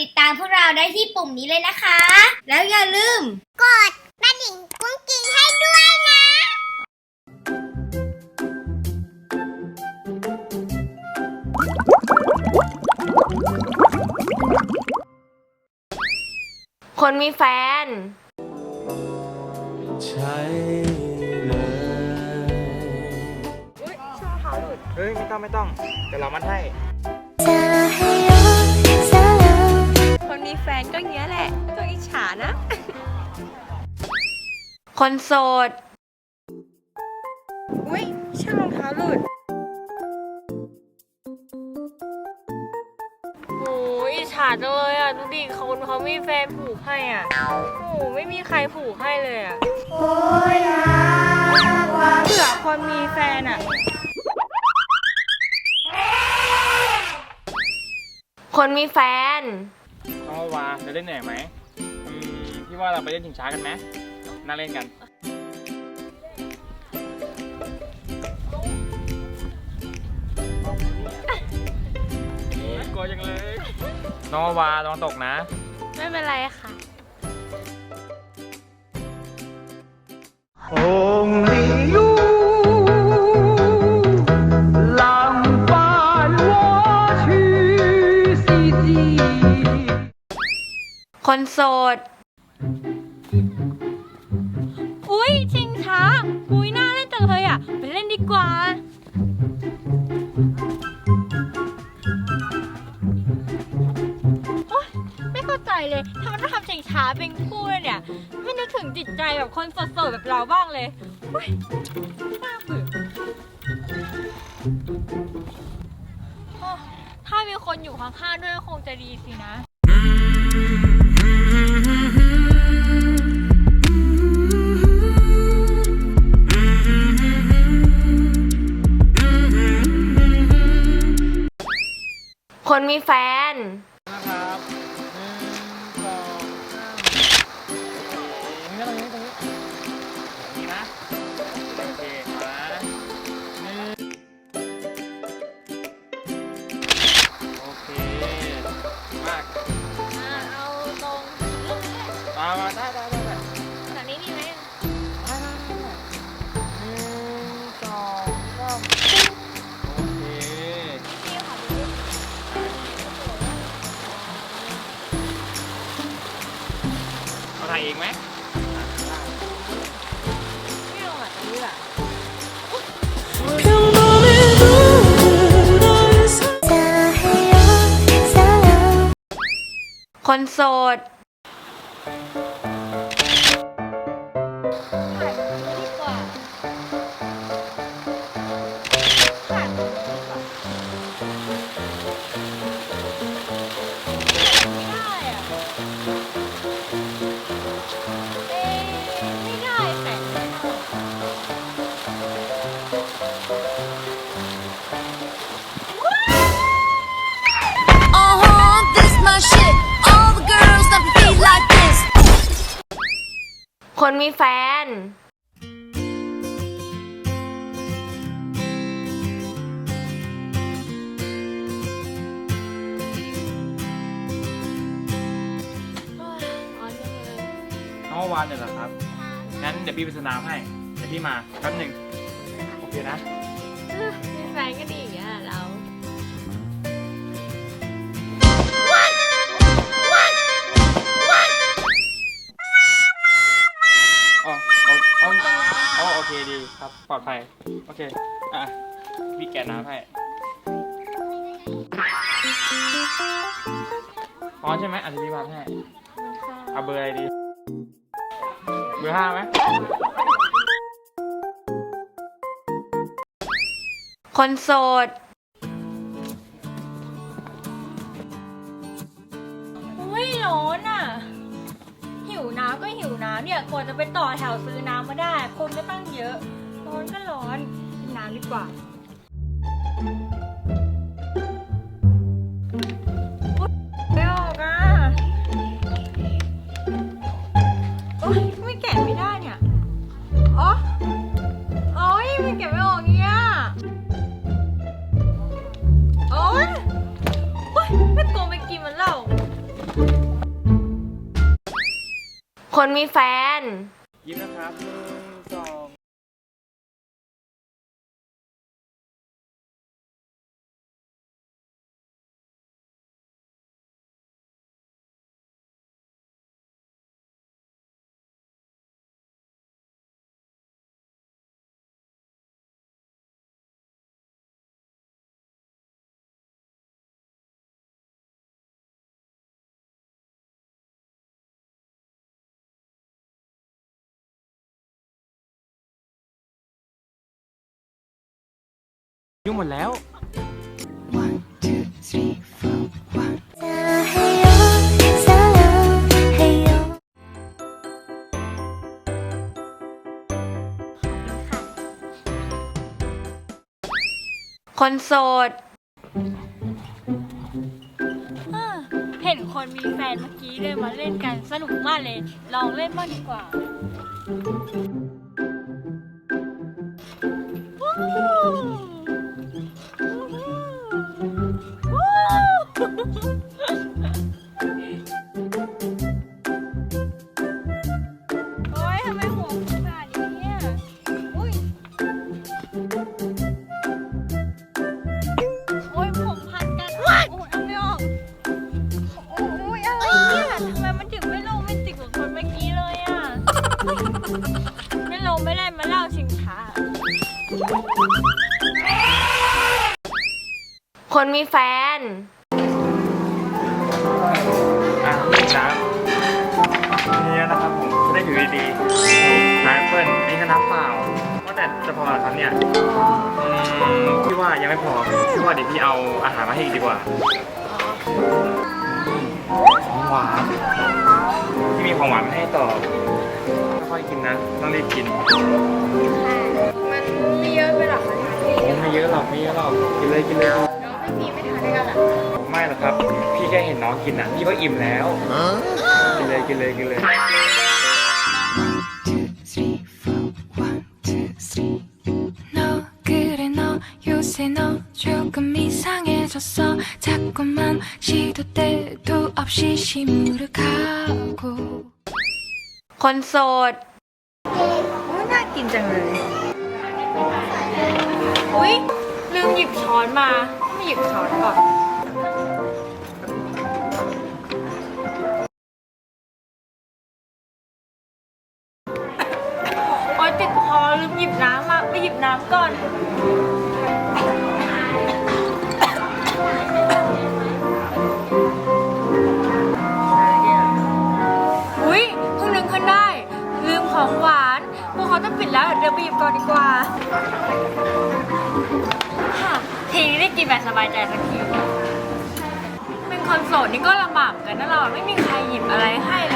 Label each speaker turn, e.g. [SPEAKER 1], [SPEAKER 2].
[SPEAKER 1] ติดตามพวกเราได้ที่ปุ่มนี้เลยนะคะ แล้วอย่าลืม
[SPEAKER 2] กดกระดิ่งกุ้งกิ้งให้ด้วยนะ
[SPEAKER 3] คนมีแฟน
[SPEAKER 4] ใช่เลย
[SPEAKER 5] เฮ้ยไม่ต้องไม่ต้องเดี๋ยวเรามัดให้
[SPEAKER 3] มีแฟนก็เงี้ยแหละตัวอิจฉานะ คนโสด อุ้ยใช่รองเท้าหลุดโอ้ยอิจฉาจังเลยอะ ดูดิเขาเขามีแฟนผูกให้อะโอ้ไม่มีใครผูกให้เลยอะโอ้ยเผื่อคนมีแฟนอะ คนมีแฟน
[SPEAKER 5] เอาวาจะเล่นเหนื่อยไหมอืมพี่ว่าเราไปเล่นชิงช้ากันไหมน่าเล่นกัน กลัวจังเลยน้องวาลองตกนะ
[SPEAKER 3] ไม่เป็นไรค่ะ คนโสด อุ๊ยชิงช้า อุ๊ยน่าเล่นจังเลยอะ ไปเล่นดีกว่า โอ๊ยไม่เข้าใจเลยทำไมต้องทำชิงช้าเป็นคู่เลยเนี่ย ไม่นึกถึงจิตใจแบบคนโสดๆแบบเราบ้างเลยอุ๊ยน่าเบื่อโอ้ถ้ามีคนอยู่ข้างๆด้วยก็คงจะดีสินะ คนมีแฟน
[SPEAKER 5] เอา
[SPEAKER 3] ถ่า
[SPEAKER 5] ยเองไหม
[SPEAKER 3] พี่ลงอะตรงนี้แหละคนโสด คนมีแฟน
[SPEAKER 5] น้องวานเนี่ยเหรอครับ งั้นเดี๋ยวพี่ไปสนามให้ เดี๋ยวพี่มาแป๊บหนึ่งโอเคนะ
[SPEAKER 3] มีแฟนก็ดีอย่างเงี้ยเรา
[SPEAKER 5] เคดีครับ ปลอดภัย โอเค อะพี่แกะน้ำให้พร้อมใช่ไหมอันนี้พี่วาดให้เอาเบอร์อะไรดี เบอร์ห้าไหม
[SPEAKER 3] คนโสด เนี่ยกว่าจะไปต่อแถวซื้อน้ำมาได้ คนก็ตั้งเยอะ ร้อนก็ร้อนกินน้ำดีกว่า คนมีแฟน
[SPEAKER 5] ยิ้มนะครับ ยุ่งหมดแล้ว
[SPEAKER 3] คนโสดเห็นคนมีแฟนเมื่อกี้เลยมาเล่นกันสนุกมากเลย ลองเล่นบ้างดีกว่า คนมีแฟน
[SPEAKER 5] อะนี่นะนี่นะครับผมจะได้อยู่ดีๆนายเปิ้ลนี่ก็นับเปล่าว่าแต่จะพอเหรอครับเนี่ยอืมพี่ว่ายังไม่พอพี่ว่าเดี๋ยวพี่เอาอาหารมาให้อีกดีกว่าของหวานพี่มีของหวานมาให้ต่อค่อยๆกินนะต้องรีบกิน
[SPEAKER 3] มัน ไม่เยอะไปหรอคะ
[SPEAKER 5] โอ้ไม่เยอะหรอกไม่เยอะหรอกกินเลยกินเลย
[SPEAKER 3] น้องไม่มีไม่ทานด้วยกันหรอ
[SPEAKER 5] ไม่หรอกครับ พี่แค่เห็นน้องกินอ่ะพี่ก็อิ่มแล้ว กินเลยกินเลยกินเลย
[SPEAKER 6] 너 그래 너 요새 너 조금 이상해졌어 자꾸만 시도 때도 없이 시무룩하고
[SPEAKER 3] คนโสดอุ๊ยน่ากินจังเลย อุ๊ย ลืมหยิบช้อนมาไม่หยิบช้อนก่อน แล้วเดี๋ยวไปหยิบก่อนดีกว่าค่ะทีนี้ได้กินแบบสบายใจสักทีเป็นคนโสดนี่ก็ลำบากเหมือนกันนะเราอะไม่มีใครหยิบอะไรให้เลย